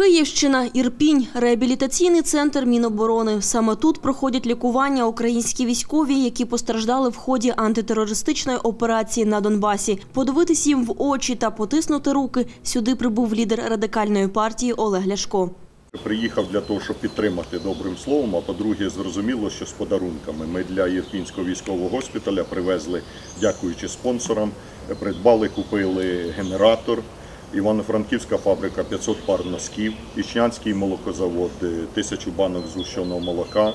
Київщина, Ірпінь, реабілітаційний центр Міноборони. Саме тут проходять лікування українські військові, які постраждали в ході антитерористичної операції на Донбасі. Подивитись їм в очі та потиснути руки сюди прибув лідер радикальної партії Олег Ляшко. Приїхав для того, щоб підтримати добрим словом. А по-друге, зрозуміло, що з подарунками. Ми для Єрпінського військового госпіталя привезли, дякуючи спонсорам, придбали, купили генератор. Івано-Франківська фабрика 500 пар носків, Ічнянський молокозавод, е, тисячу банок згущеного молока, е,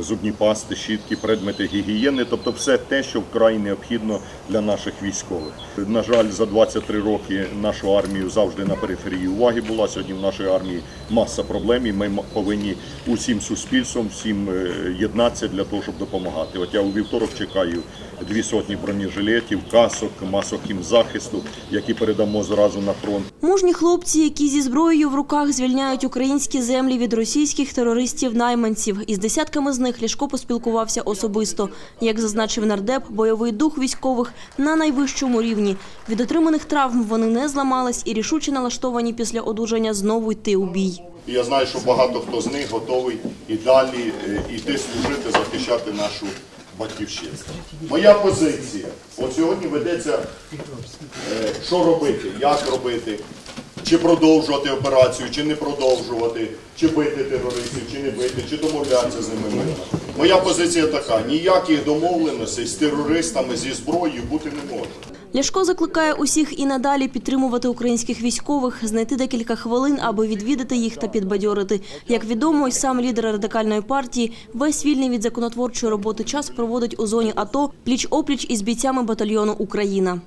зубні пасти, щітки, предмети гігієни, тобто все те, що вкрай необхідно для наших військових. На жаль, за 23 роки нашу армію завжди на периферії уваги була. Сьогодні в нашій армії маса проблем, і ми повинні усім суспільством, всім е, єднатися для того, щоб допомагати. От я у вівторок чекаю дві сотні бронежилетів, касок, масок захисту, які передамо зразу на фронт. Мужні хлопці, які зі зброєю в руках звільняють українські землі від російських терористів-найманців. Із десятками з них Ляшко поспілкувався особисто. Як зазначив нардеп, бойовий дух військових на найвищому рівні. Від отриманих травм вони не зламались і рішуче налаштовані після одужання знову йти у бій. Я знаю, що багато хто з них готовий і далі е, йти служити, захищати нашу батьківщину. Моя позиція. От сьогодні ведеться, е, що робити, як робити, чи продовжувати операцію, чи не продовжувати, чи бити терористів, чи не бити, чи домовлятися з ними. Моя позиція така: ніяких домовленостей з терористами зі зброєю бути не може. Ляшко закликає усіх і надалі підтримувати українських військових, знайти декілька хвилин, аби відвідати їх та підбадьорити. Як відомо, сам лідер радикальної партії весь вільний від законотворчої роботи час проводить у зоні АТО пліч-опліч із бійцями батальйону Україна.